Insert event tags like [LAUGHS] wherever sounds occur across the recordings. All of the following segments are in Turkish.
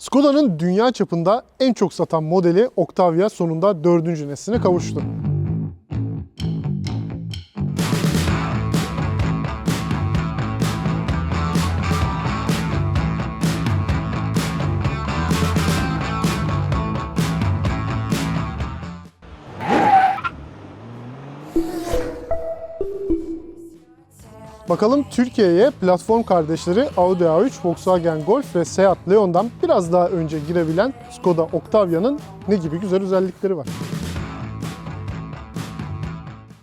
Skoda'nın dünya çapında en çok satan modeli Octavia sonunda dördüncü nesline kavuştu. Bakalım Türkiye'ye platform kardeşleri Audi A3, Volkswagen Golf ve Seat Leon'dan biraz daha önce girebilen Skoda Octavia'nın ne gibi güzel özellikleri var.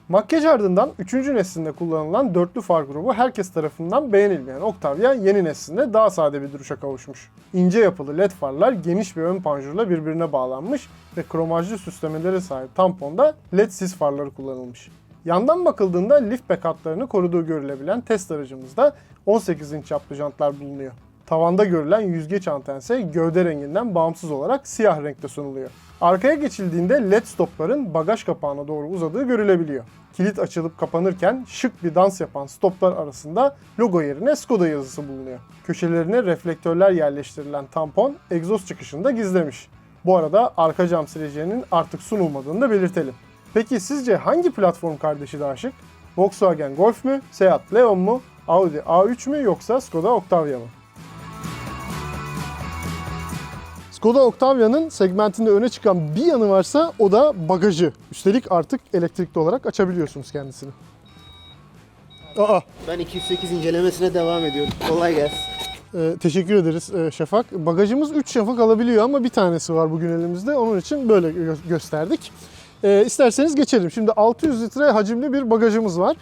Makyaj ardından 3. neslinde kullanılan dörtlü far grubu herkes tarafından beğenilmeyen Octavia yeni neslinde daha sade bir duruşa kavuşmuş. İnce yapılı led farlar geniş bir ön panjurla birbirine bağlanmış ve kromajlı süslemelere sahip tamponda led sis farları kullanılmış. Yandan bakıldığında liftback hatlarını koruduğu görülebilen test aracımızda 18 inç çaplı jantlar bulunuyor. Tavanda görülen yüzgeç anten ise gövde renginden bağımsız olarak siyah renkte sunuluyor. Arkaya geçildiğinde led stopların bagaj kapağına doğru uzadığı görülebiliyor. Kilit açılıp kapanırken şık bir dans yapan stoplar arasında logo yerine Skoda yazısı bulunuyor. Köşelerine reflektörler yerleştirilen tampon egzoz çıkışını da gizlemiş. Bu arada arka cam sileceğinin artık sunulmadığını da belirtelim. Peki sizce hangi platform kardeşi daha şık? Volkswagen Golf mü, Seat Leon mu, Audi A3 mü yoksa Skoda Octavia mı? Skoda Octavia'nın segmentinde öne çıkan bir yanı varsa o da bagajı. Üstelik artık elektrikli olarak açabiliyorsunuz kendisini. Aa, Ben 208 incelemesine devam ediyorum. Kolay gelsin. e, teşekkür ederiz e, Şafak. Bagajımız 3 şafak alabiliyor ama bir tanesi var bugün elimizde. Onun için böyle gö- gösterdik. E, isterseniz geçelim. Şimdi 600 litre hacimli bir bagajımız var.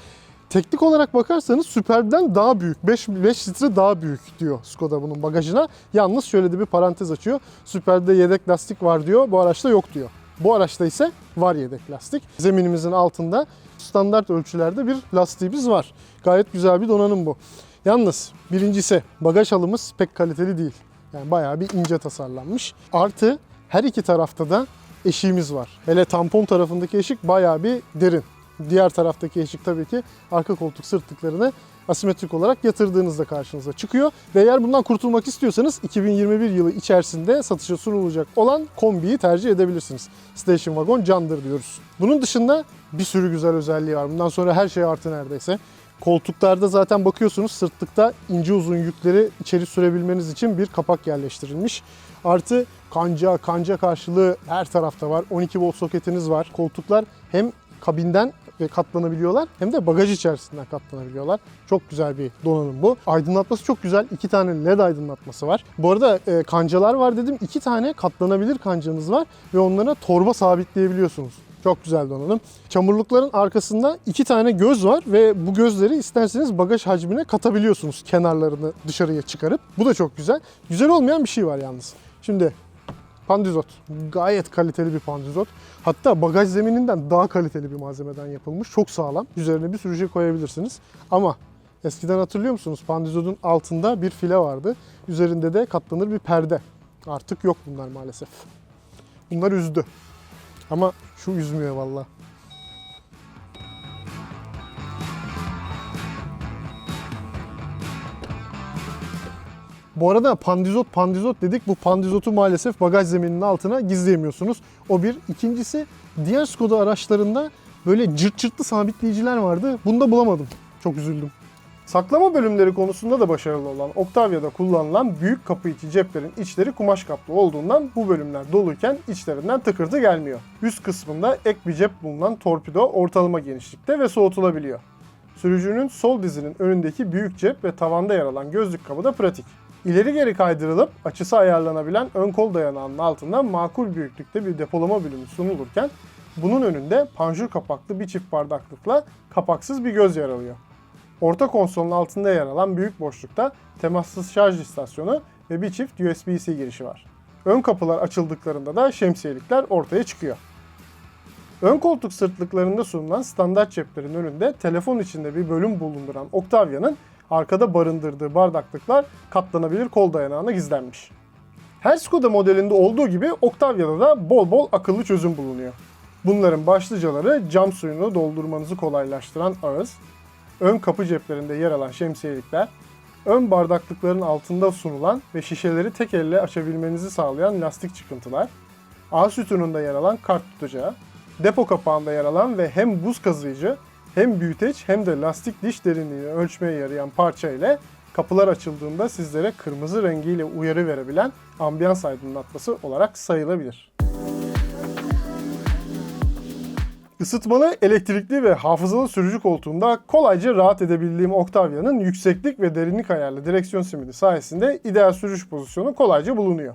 Teknik olarak bakarsanız Superb'den daha büyük. 5, 5 litre daha büyük diyor Skoda bunun bagajına. Yalnız şöyle de bir parantez açıyor. Superb'de yedek lastik var diyor. Bu araçta yok diyor. Bu araçta ise var yedek lastik. Zeminimizin altında standart ölçülerde bir lastiğimiz var. Gayet güzel bir donanım bu. Yalnız birincisi bagaj halımız pek kaliteli değil. Yani bayağı bir ince tasarlanmış. Artı her iki tarafta da eşiğimiz var. Hele tampon tarafındaki eşik bayağı bir derin. Diğer taraftaki eşik tabii ki arka koltuk sırtlıklarını asimetrik olarak yatırdığınızda karşınıza çıkıyor. Ve eğer bundan kurtulmak istiyorsanız 2021 yılı içerisinde satışa sunulacak olan kombiyi tercih edebilirsiniz. Station Wagon candır diyoruz. Bunun dışında bir sürü güzel özelliği var. Bundan sonra her şey artı neredeyse. Koltuklarda zaten bakıyorsunuz sırtlıkta ince uzun yükleri içeri sürebilmeniz için bir kapak yerleştirilmiş. Artı kanca, kanca karşılığı her tarafta var. 12 volt soketiniz var. Koltuklar hem kabinden ve katlanabiliyorlar hem de bagaj içerisinden katlanabiliyorlar. Çok güzel bir donanım bu. Aydınlatması çok güzel. İki tane led aydınlatması var. Bu arada e, kancalar var dedim. İki tane katlanabilir kancanız var ve onlara torba sabitleyebiliyorsunuz. Çok güzel donanım. Çamurlukların arkasında iki tane göz var ve bu gözleri isterseniz bagaj hacmine katabiliyorsunuz kenarlarını dışarıya çıkarıp. Bu da çok güzel. Güzel olmayan bir şey var yalnız. Şimdi pandizot. Gayet kaliteli bir pandizot. Hatta bagaj zemininden daha kaliteli bir malzemeden yapılmış. Çok sağlam. Üzerine bir sürü şey koyabilirsiniz. Ama eskiden hatırlıyor musunuz? Pandizotun altında bir file vardı. Üzerinde de katlanır bir perde. Artık yok bunlar maalesef. Bunlar üzdü. Ama şu üzmüyor valla. Bu arada pandizot pandizot dedik. Bu pandizotu maalesef bagaj zemininin altına gizleyemiyorsunuz. O bir. İkincisi diğer Skoda araçlarında böyle cırt cırtlı sabitleyiciler vardı. Bunu da bulamadım. Çok üzüldüm. Saklama bölümleri konusunda da başarılı olan Octavia'da kullanılan büyük kapı içi ceplerin içleri kumaş kaplı olduğundan bu bölümler doluyken içlerinden tıkırtı gelmiyor. Üst kısmında ek bir cep bulunan torpido ortalama genişlikte ve soğutulabiliyor. Sürücünün sol dizinin önündeki büyük cep ve tavanda yer alan gözlük kabı da pratik. İleri geri kaydırılıp açısı ayarlanabilen ön kol dayanağının altında makul büyüklükte bir depolama bölümü sunulurken bunun önünde panjur kapaklı bir çift bardaklıkla kapaksız bir göz yer alıyor. Orta konsolun altında yer alan büyük boşlukta temassız şarj istasyonu ve bir çift USB-C girişi var. Ön kapılar açıldıklarında da şemsiyelikler ortaya çıkıyor. Ön koltuk sırtlıklarında sunulan standart ceplerin önünde telefon içinde bir bölüm bulunduran Octavia'nın arkada barındırdığı bardaklıklar katlanabilir kol dayanağına gizlenmiş. Her Skoda modelinde olduğu gibi Octavia'da da bol bol akıllı çözüm bulunuyor. Bunların başlıcaları cam suyunu doldurmanızı kolaylaştıran ağız, ön kapı ceplerinde yer alan şemsiyelikler, ön bardaklıkların altında sunulan ve şişeleri tek elle açabilmenizi sağlayan lastik çıkıntılar, A sütununda yer alan kart tutacağı, depo kapağında yer alan ve hem buz kazıyıcı hem büyüteç hem de lastik diş derinliğini ölçmeye yarayan parça ile kapılar açıldığında sizlere kırmızı rengiyle uyarı verebilen ambiyans aydınlatması olarak sayılabilir. Isıtmalı, elektrikli ve hafızalı sürücü koltuğunda kolayca rahat edebildiğim Octavia'nın yükseklik ve derinlik ayarlı direksiyon simidi sayesinde ideal sürüş pozisyonu kolayca bulunuyor.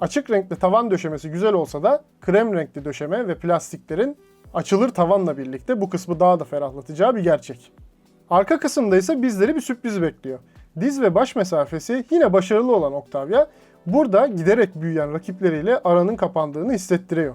Açık renkli tavan döşemesi güzel olsa da krem renkli döşeme ve plastiklerin açılır tavanla birlikte bu kısmı daha da ferahlatacağı bir gerçek. Arka kısımda ise bizleri bir sürpriz bekliyor. Diz ve baş mesafesi yine başarılı olan Octavia, burada giderek büyüyen rakipleriyle aranın kapandığını hissettiriyor.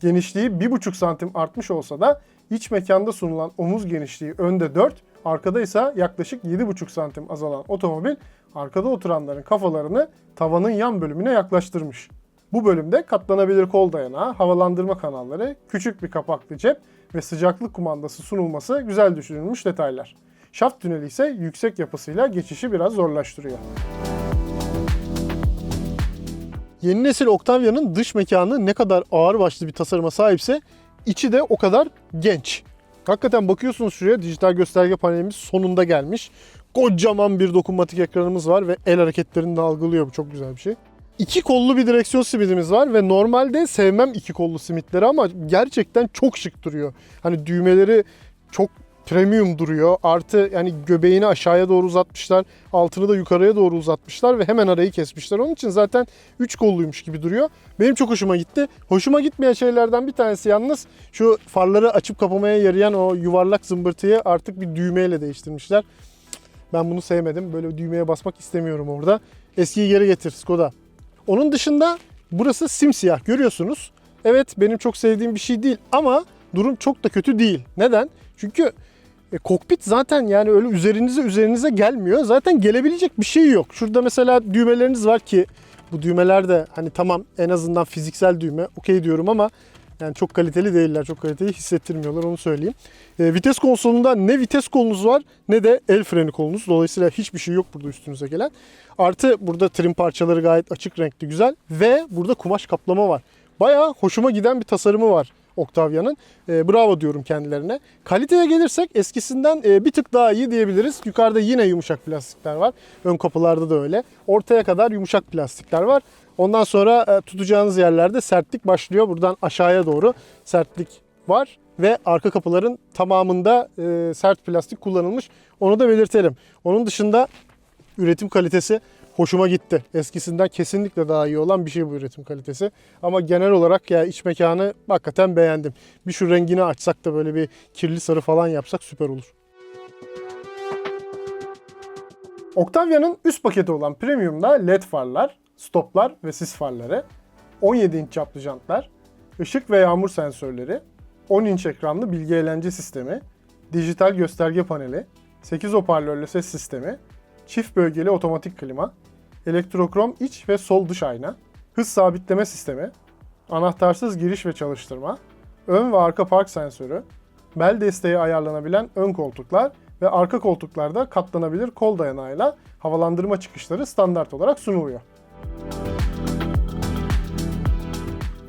Genişliği 1,5 santim artmış olsa da iç mekanda sunulan omuz genişliği önde 4, arkada ise yaklaşık 7,5 santim azalan otomobil arkada oturanların kafalarını tavanın yan bölümüne yaklaştırmış. Bu bölümde katlanabilir kol dayanağı, havalandırma kanalları, küçük bir kapaklı cep ve sıcaklık kumandası sunulması güzel düşünülmüş detaylar. Şaft tüneli ise yüksek yapısıyla geçişi biraz zorlaştırıyor. Yeni nesil Octavia'nın dış mekanı ne kadar ağır başlı bir tasarıma sahipse içi de o kadar genç. Hakikaten bakıyorsunuz şuraya dijital gösterge panelimiz sonunda gelmiş. Kocaman bir dokunmatik ekranımız var ve el hareketlerini de algılıyor. Bu çok güzel bir şey. İki kollu bir direksiyon simidimiz var ve normalde sevmem iki kollu simitleri ama gerçekten çok şık duruyor. Hani düğmeleri çok premium duruyor. Artı yani göbeğini aşağıya doğru uzatmışlar. Altını da yukarıya doğru uzatmışlar ve hemen arayı kesmişler. Onun için zaten 3 kolluymuş gibi duruyor. Benim çok hoşuma gitti. Hoşuma gitmeyen şeylerden bir tanesi yalnız şu farları açıp kapamaya yarayan o yuvarlak zımbırtıyı artık bir düğmeyle değiştirmişler. Ben bunu sevmedim. Böyle düğmeye basmak istemiyorum orada. Eskiyi geri getir Skoda. Onun dışında burası simsiyah görüyorsunuz. Evet benim çok sevdiğim bir şey değil ama durum çok da kötü değil. Neden? Çünkü e, kokpit zaten yani öyle üzerinize üzerinize gelmiyor. Zaten gelebilecek bir şey yok. Şurada mesela düğmeleriniz var ki bu düğmeler de hani tamam en azından fiziksel düğme okey diyorum ama yani çok kaliteli değiller. Çok kaliteli hissettirmiyorlar onu söyleyeyim. E, vites konsolunda ne vites kolunuz var ne de el freni kolunuz. Dolayısıyla hiçbir şey yok burada üstünüze gelen. Artı burada trim parçaları gayet açık renkli güzel. Ve burada kumaş kaplama var. Bayağı hoşuma giden bir tasarımı var Octavia'nın. E, bravo diyorum kendilerine. Kaliteye gelirsek eskisinden e, bir tık daha iyi diyebiliriz. Yukarıda yine yumuşak plastikler var. Ön kapılarda da öyle. Ortaya kadar yumuşak plastikler var. Ondan sonra e, tutacağınız yerlerde sertlik başlıyor. Buradan aşağıya doğru sertlik var ve arka kapıların tamamında e, sert plastik kullanılmış. Onu da belirtelim. Onun dışında üretim kalitesi hoşuma gitti. Eskisinden kesinlikle daha iyi olan bir şey bu üretim kalitesi. Ama genel olarak ya iç mekanı hakikaten beğendim. Bir şu rengini açsak da böyle bir kirli sarı falan yapsak süper olur. Octavia'nın üst paketi olan Premium'da LED farlar, stoplar ve sis farları, 17 inç çaplı jantlar, ışık ve yağmur sensörleri, 10 inç ekranlı bilgi eğlence sistemi, dijital gösterge paneli, 8 hoparlörlü ses sistemi, çift bölgeli otomatik klima, elektrokrom iç ve sol dış ayna, hız sabitleme sistemi, anahtarsız giriş ve çalıştırma, ön ve arka park sensörü, bel desteği ayarlanabilen ön koltuklar ve arka koltuklarda katlanabilir kol dayanağıyla havalandırma çıkışları standart olarak sunuluyor.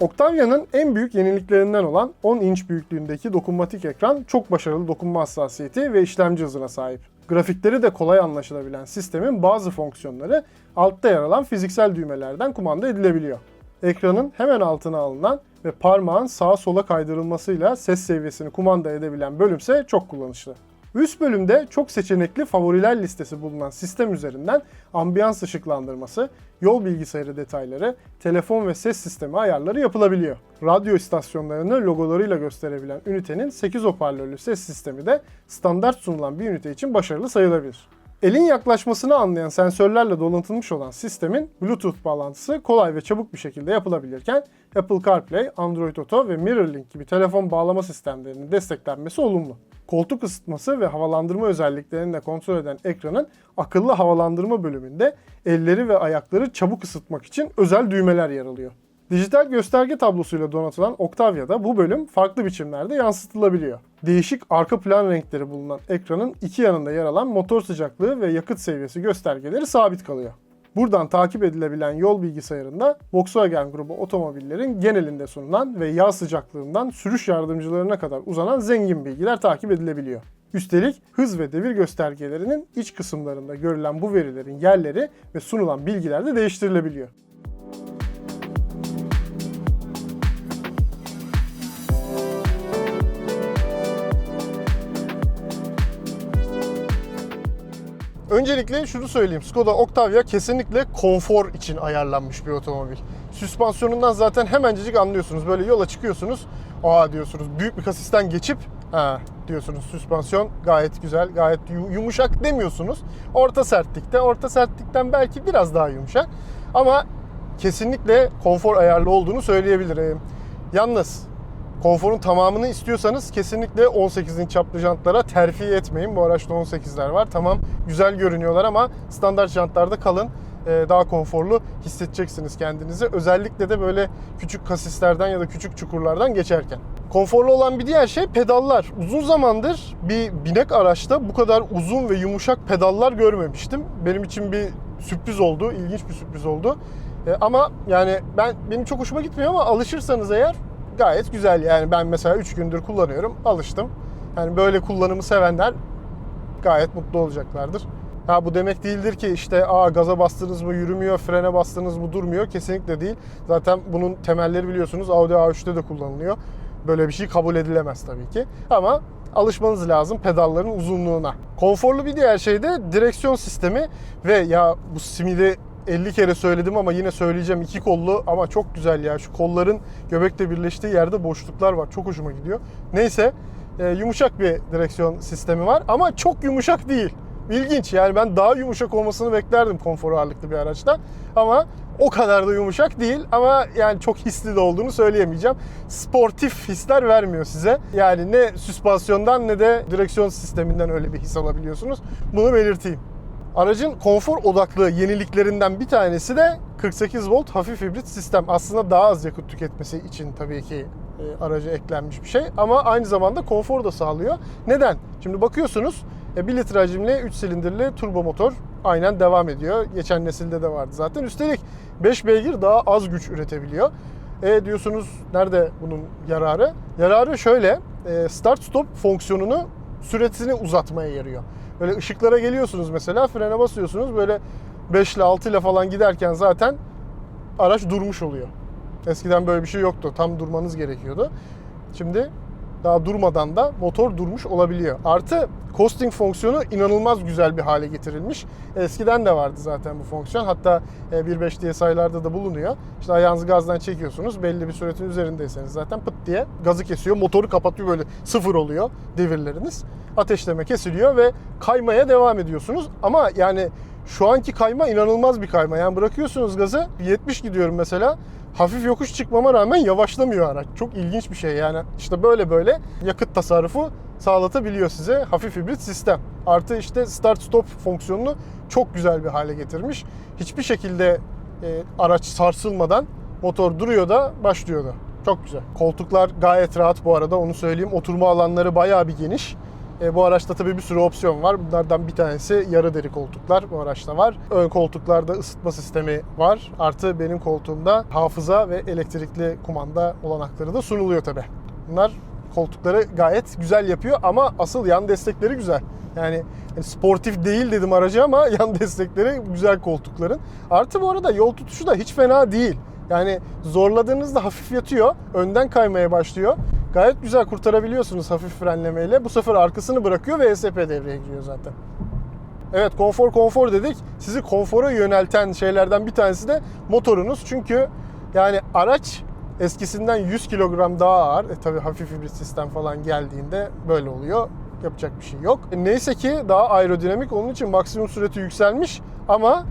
Octavia'nın en büyük yeniliklerinden olan 10 inç büyüklüğündeki dokunmatik ekran çok başarılı dokunma hassasiyeti ve işlemci hızına sahip. Grafikleri de kolay anlaşılabilen sistemin bazı fonksiyonları altta yer alan fiziksel düğmelerden kumanda edilebiliyor. Ekranın hemen altına alınan ve parmağın sağa sola kaydırılmasıyla ses seviyesini kumanda edebilen bölümse çok kullanışlı. Üst bölümde çok seçenekli favoriler listesi bulunan sistem üzerinden ambiyans ışıklandırması, yol bilgisayarı detayları, telefon ve ses sistemi ayarları yapılabiliyor. Radyo istasyonlarını logolarıyla gösterebilen ünitenin 8 hoparlörlü ses sistemi de standart sunulan bir ünite için başarılı sayılabilir. Elin yaklaşmasını anlayan sensörlerle donatılmış olan sistemin Bluetooth bağlantısı kolay ve çabuk bir şekilde yapılabilirken Apple CarPlay, Android Auto ve MirrorLink gibi telefon bağlama sistemlerinin desteklenmesi olumlu. Koltuk ısıtması ve havalandırma özelliklerini de kontrol eden ekranın akıllı havalandırma bölümünde elleri ve ayakları çabuk ısıtmak için özel düğmeler yer alıyor. Dijital gösterge tablosuyla donatılan Octavia'da bu bölüm farklı biçimlerde yansıtılabiliyor. Değişik arka plan renkleri bulunan ekranın iki yanında yer alan motor sıcaklığı ve yakıt seviyesi göstergeleri sabit kalıyor. Buradan takip edilebilen yol bilgisayarında Volkswagen grubu otomobillerin genelinde sunulan ve yağ sıcaklığından sürüş yardımcılarına kadar uzanan zengin bilgiler takip edilebiliyor. Üstelik hız ve devir göstergelerinin iç kısımlarında görülen bu verilerin yerleri ve sunulan bilgiler de değiştirilebiliyor. Öncelikle şunu söyleyeyim. Skoda Octavia kesinlikle konfor için ayarlanmış bir otomobil. Süspansiyonundan zaten hemencecik anlıyorsunuz. Böyle yola çıkıyorsunuz. Aa diyorsunuz. Büyük bir kasisten geçip ha diyorsunuz süspansiyon gayet güzel, gayet yu- yumuşak demiyorsunuz. Orta sertlikte, orta sertlikten belki biraz daha yumuşak. Ama kesinlikle konfor ayarlı olduğunu söyleyebilirim. Yalnız Konforun tamamını istiyorsanız kesinlikle 18 inç çaplı jantlara terfi etmeyin. Bu araçta 18'ler var. Tamam güzel görünüyorlar ama standart jantlarda kalın. Ee, daha konforlu hissedeceksiniz kendinizi. Özellikle de böyle küçük kasislerden ya da küçük çukurlardan geçerken. Konforlu olan bir diğer şey pedallar. Uzun zamandır bir binek araçta bu kadar uzun ve yumuşak pedallar görmemiştim. Benim için bir sürpriz oldu, ilginç bir sürpriz oldu. Ee, ama yani ben benim çok hoşuma gitmiyor ama alışırsanız eğer gayet güzel. Yani ben mesela 3 gündür kullanıyorum, alıştım. Yani böyle kullanımı sevenler gayet mutlu olacaklardır. Ha bu demek değildir ki işte aa gaza bastınız mı yürümüyor, frene bastınız mı durmuyor. Kesinlikle değil. Zaten bunun temelleri biliyorsunuz Audi A3'te de kullanılıyor. Böyle bir şey kabul edilemez tabii ki. Ama alışmanız lazım pedalların uzunluğuna. Konforlu bir diğer şey de direksiyon sistemi ve ya bu simidi 50 kere söyledim ama yine söyleyeceğim iki kollu ama çok güzel ya. Şu kolların göbekle birleştiği yerde boşluklar var. Çok hoşuma gidiyor. Neyse e, yumuşak bir direksiyon sistemi var ama çok yumuşak değil. İlginç yani ben daha yumuşak olmasını beklerdim konfor ağırlıklı bir araçta. Ama o kadar da yumuşak değil ama yani çok hisli de olduğunu söyleyemeyeceğim. Sportif hisler vermiyor size. Yani ne süspansiyondan ne de direksiyon sisteminden öyle bir his alabiliyorsunuz. Bunu belirteyim. Aracın konfor odaklı yeniliklerinden bir tanesi de 48 volt hafif hibrit sistem. Aslında daha az yakıt tüketmesi için tabii ki e, araca eklenmiş bir şey ama aynı zamanda konfor da sağlıyor. Neden? Şimdi bakıyorsunuz e, 1 litre hacimli 3 silindirli turbo motor aynen devam ediyor. Geçen nesilde de vardı zaten. Üstelik 5 beygir daha az güç üretebiliyor. E diyorsunuz nerede bunun yararı? Yararı şöyle e, start stop fonksiyonunu süresini uzatmaya yarıyor. Böyle ışıklara geliyorsunuz mesela frene basıyorsunuz böyle 5 ile 6 ile falan giderken zaten araç durmuş oluyor. Eskiden böyle bir şey yoktu. Tam durmanız gerekiyordu. Şimdi daha durmadan da motor durmuş olabiliyor. Artı costing fonksiyonu inanılmaz güzel bir hale getirilmiş. Eskiden de vardı zaten bu fonksiyon. Hatta e, 1.5 DSi'larda da bulunuyor. İşte ayağınızı gazdan çekiyorsunuz. Belli bir süretin üzerindeyseniz zaten pıt diye gazı kesiyor. Motoru kapatıyor böyle sıfır oluyor devirleriniz. Ateşleme kesiliyor ve kaymaya devam ediyorsunuz. Ama yani şu anki kayma inanılmaz bir kayma. Yani bırakıyorsunuz gazı 70 gidiyorum mesela. Hafif yokuş çıkmama rağmen yavaşlamıyor araç. Çok ilginç bir şey yani. İşte böyle böyle yakıt tasarrufu sağlatabiliyor size hafif hibrit sistem. Artı işte start stop fonksiyonunu çok güzel bir hale getirmiş. Hiçbir şekilde e, araç sarsılmadan motor duruyor da başlıyor da. Çok güzel. Koltuklar gayet rahat bu arada onu söyleyeyim. Oturma alanları bayağı bir geniş. E, bu araçta tabii bir sürü opsiyon var. Bunlardan bir tanesi yarı deri koltuklar bu araçta var. Ön koltuklarda ısıtma sistemi var. Artı benim koltuğumda hafıza ve elektrikli kumanda olanakları da sunuluyor tabii. Bunlar koltukları gayet güzel yapıyor ama asıl yan destekleri güzel. Yani hani sportif değil dedim aracı ama [LAUGHS] yan destekleri güzel koltukların. Artı bu arada yol tutuşu da hiç fena değil. Yani zorladığınızda hafif yatıyor, önden kaymaya başlıyor. Gayet güzel kurtarabiliyorsunuz hafif frenlemeyle. Bu sefer arkasını bırakıyor ve ESP devreye giriyor zaten. Evet konfor konfor dedik. Sizi konfora yönelten şeylerden bir tanesi de motorunuz. Çünkü yani araç eskisinden 100 kilogram daha ağır. E tabi hafif hibrit sistem falan geldiğinde böyle oluyor. Yapacak bir şey yok. E, neyse ki daha aerodinamik onun için maksimum sürati yükselmiş ama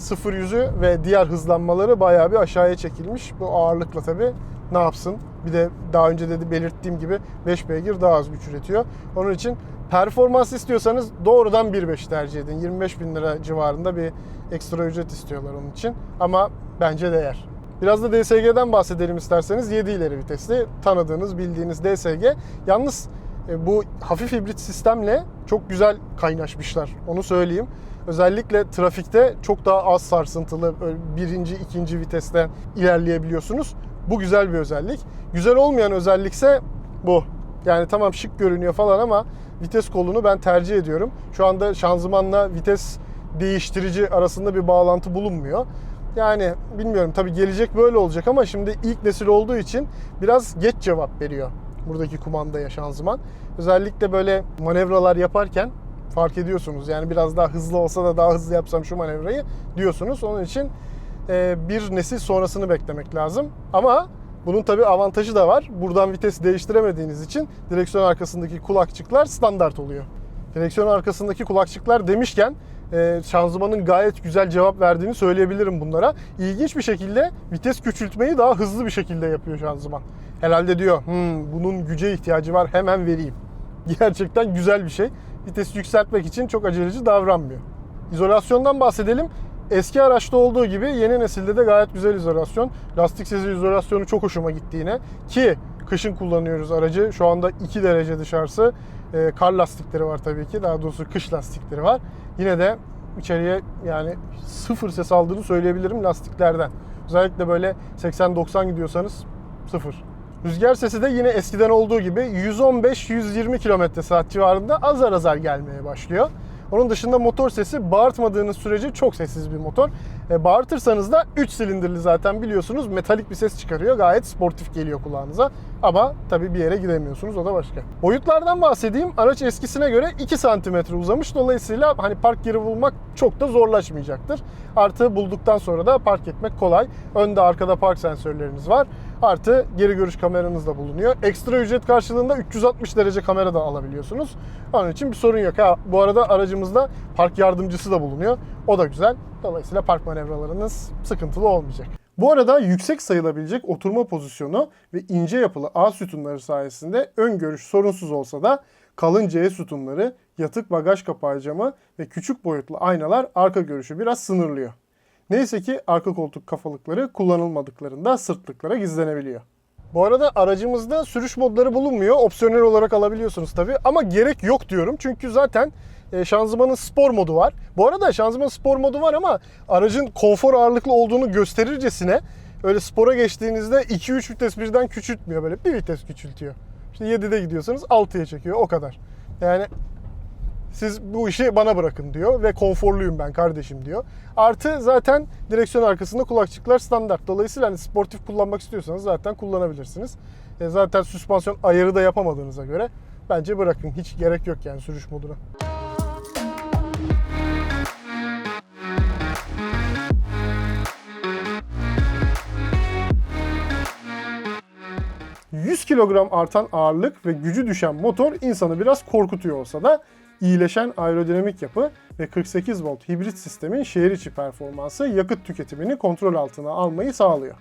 sıfır yüzü ve diğer hızlanmaları bayağı bir aşağıya çekilmiş. Bu ağırlıkla tabi ne yapsın? Bir de daha önce de belirttiğim gibi 5 beygir daha az güç üretiyor. Onun için performans istiyorsanız doğrudan 1.5 tercih edin. 25 bin lira civarında bir ekstra ücret istiyorlar onun için. Ama bence değer. Biraz da DSG'den bahsedelim isterseniz. 7 ileri vitesli tanıdığınız, bildiğiniz DSG. Yalnız e, bu hafif hibrit sistemle çok güzel kaynaşmışlar. Onu söyleyeyim. Özellikle trafikte çok daha az sarsıntılı birinci, ikinci viteste ilerleyebiliyorsunuz. Bu güzel bir özellik. Güzel olmayan özellikse bu. Yani tamam şık görünüyor falan ama vites kolunu ben tercih ediyorum. Şu anda şanzımanla vites değiştirici arasında bir bağlantı bulunmuyor. Yani bilmiyorum tabii gelecek böyle olacak ama şimdi ilk nesil olduğu için biraz geç cevap veriyor buradaki kumandaya şanzıman. Özellikle böyle manevralar yaparken fark ediyorsunuz. Yani biraz daha hızlı olsa da daha hızlı yapsam şu manevrayı diyorsunuz. Onun için e, bir nesil sonrasını beklemek lazım. Ama bunun tabii avantajı da var. Buradan vites değiştiremediğiniz için direksiyon arkasındaki kulakçıklar standart oluyor. Direksiyon arkasındaki kulakçıklar demişken e, şanzımanın gayet güzel cevap verdiğini söyleyebilirim bunlara. İlginç bir şekilde vites küçültmeyi daha hızlı bir şekilde yapıyor şanzıman. Herhalde diyor "Hmm, bunun güce ihtiyacı var hemen vereyim. [LAUGHS] Gerçekten güzel bir şey. Vitesi yükseltmek için çok aceleci davranmıyor. İzolasyondan bahsedelim. Eski araçta olduğu gibi yeni nesilde de gayet güzel izolasyon. Lastik sezi izolasyonu çok hoşuma gitti yine. Ki kışın kullanıyoruz aracı. Şu anda 2 derece dışarısı. Ee, kar lastikleri var tabii ki. Daha doğrusu kış lastikleri var. Yine de içeriye yani sıfır ses aldığını söyleyebilirim lastiklerden. Özellikle böyle 80-90 gidiyorsanız sıfır. Rüzgar sesi de yine eskiden olduğu gibi 115-120 km saat civarında azar azar gelmeye başlıyor. Onun dışında motor sesi bağırtmadığınız sürece çok sessiz bir motor. E, bağırtırsanız da 3 silindirli zaten biliyorsunuz metalik bir ses çıkarıyor. Gayet sportif geliyor kulağınıza. Ama tabii bir yere gidemiyorsunuz o da başka. Boyutlardan bahsedeyim. Araç eskisine göre 2 cm uzamış. Dolayısıyla hani park yeri bulmak çok da zorlaşmayacaktır. Artı bulduktan sonra da park etmek kolay. Önde arkada park sensörleriniz var. Artı geri görüş kameranız da bulunuyor. Ekstra ücret karşılığında 360 derece kamera da alabiliyorsunuz. Onun için bir sorun yok. Ha, bu arada aracımızda park yardımcısı da bulunuyor. O da güzel. Dolayısıyla park manevralarınız sıkıntılı olmayacak. Bu arada yüksek sayılabilecek oturma pozisyonu ve ince yapılı A sütunları sayesinde ön görüş sorunsuz olsa da kalın C sütunları, yatık bagaj kapağı camı ve küçük boyutlu aynalar arka görüşü biraz sınırlıyor. Neyse ki arka koltuk kafalıkları kullanılmadıklarında sırtlıklara gizlenebiliyor. Bu arada aracımızda sürüş modları bulunmuyor. Opsiyonel olarak alabiliyorsunuz tabii ama gerek yok diyorum. Çünkü zaten e, şanzımanın spor modu var. Bu arada şanzımanın spor modu var ama aracın konfor ağırlıklı olduğunu gösterircesine öyle spora geçtiğinizde 2-3 vites birden küçültmüyor böyle bir vites küçültüyor. İşte 7'de gidiyorsanız 6'ya çekiyor o kadar. Yani siz bu işi bana bırakın diyor ve konforluyum ben kardeşim diyor. Artı zaten direksiyon arkasında kulakçıklar standart. Dolayısıyla hani sportif kullanmak istiyorsanız zaten kullanabilirsiniz. E, zaten süspansiyon ayarı da yapamadığınıza göre bence bırakın. Hiç gerek yok yani sürüş moduna. ...100 kilogram artan ağırlık ve gücü düşen motor insanı biraz korkutuyor olsa da iyileşen aerodinamik yapı ve 48 volt hibrit sistemin şehir içi performansı yakıt tüketimini kontrol altına almayı sağlıyor.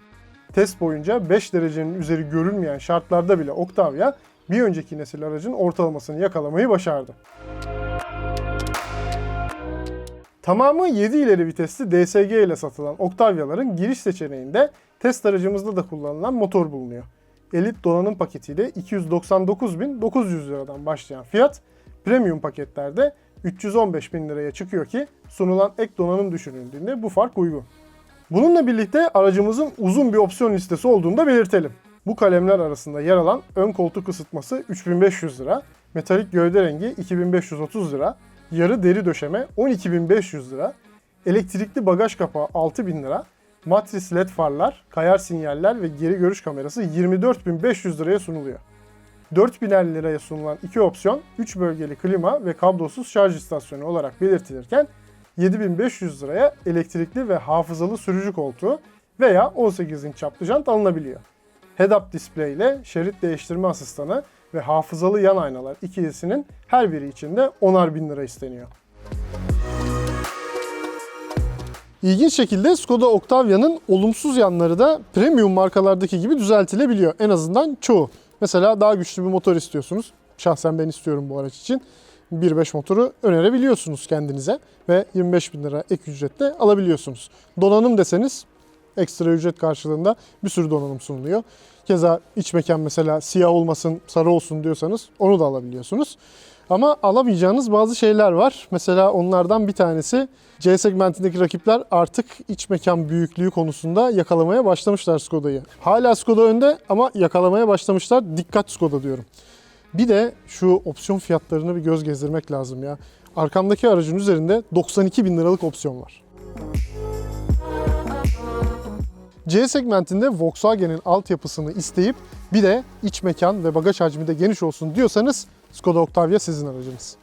Test boyunca 5 derecenin üzeri görülmeyen şartlarda bile Octavia bir önceki nesil aracın ortalamasını yakalamayı başardı. Tamamı 7 ileri vitesli DSG ile satılan Octavia'ların giriş seçeneğinde test aracımızda da kullanılan motor bulunuyor. Elit donanım paketiyle 299.900 liradan başlayan fiyat premium paketlerde 315.000 liraya çıkıyor ki sunulan ek donanım düşünüldüğünde bu fark uygun. Bununla birlikte aracımızın uzun bir opsiyon listesi olduğunu da belirtelim. Bu kalemler arasında yer alan ön koltuk ısıtması 3500 lira, metalik gövde rengi 2530 lira, yarı deri döşeme 12500 lira, elektrikli bagaj kapağı 6000 lira, matris led farlar, kayar sinyaller ve geri görüş kamerası 24500 liraya sunuluyor. 4000 liraya sunulan iki opsiyon 3 bölgeli klima ve kablosuz şarj istasyonu olarak belirtilirken 7500 liraya elektrikli ve hafızalı sürücü koltuğu veya 18 inç çaplı jant alınabiliyor. Head-up display ile şerit değiştirme asistanı ve hafızalı yan aynalar ikilisinin her biri için de 10'ar bin lira isteniyor. İlginç şekilde Skoda Octavia'nın olumsuz yanları da premium markalardaki gibi düzeltilebiliyor. En azından çoğu. Mesela daha güçlü bir motor istiyorsunuz. Şahsen ben istiyorum bu araç için. 1.5 motoru önerebiliyorsunuz kendinize ve 25 bin lira ek ücretle alabiliyorsunuz. Donanım deseniz Ekstra ücret karşılığında bir sürü donanım sunuluyor. Keza iç mekan mesela siyah olmasın, sarı olsun diyorsanız onu da alabiliyorsunuz. Ama alamayacağınız bazı şeyler var. Mesela onlardan bir tanesi C segmentindeki rakipler artık iç mekan büyüklüğü konusunda yakalamaya başlamışlar Skoda'yı. Hala Skoda önde ama yakalamaya başlamışlar. Dikkat Skoda diyorum. Bir de şu opsiyon fiyatlarını bir göz gezdirmek lazım ya. Arkamdaki aracın üzerinde 92 bin liralık opsiyon var. C segmentinde Volkswagen'in altyapısını isteyip bir de iç mekan ve bagaj hacmi de geniş olsun diyorsanız Skoda Octavia sizin aracınız.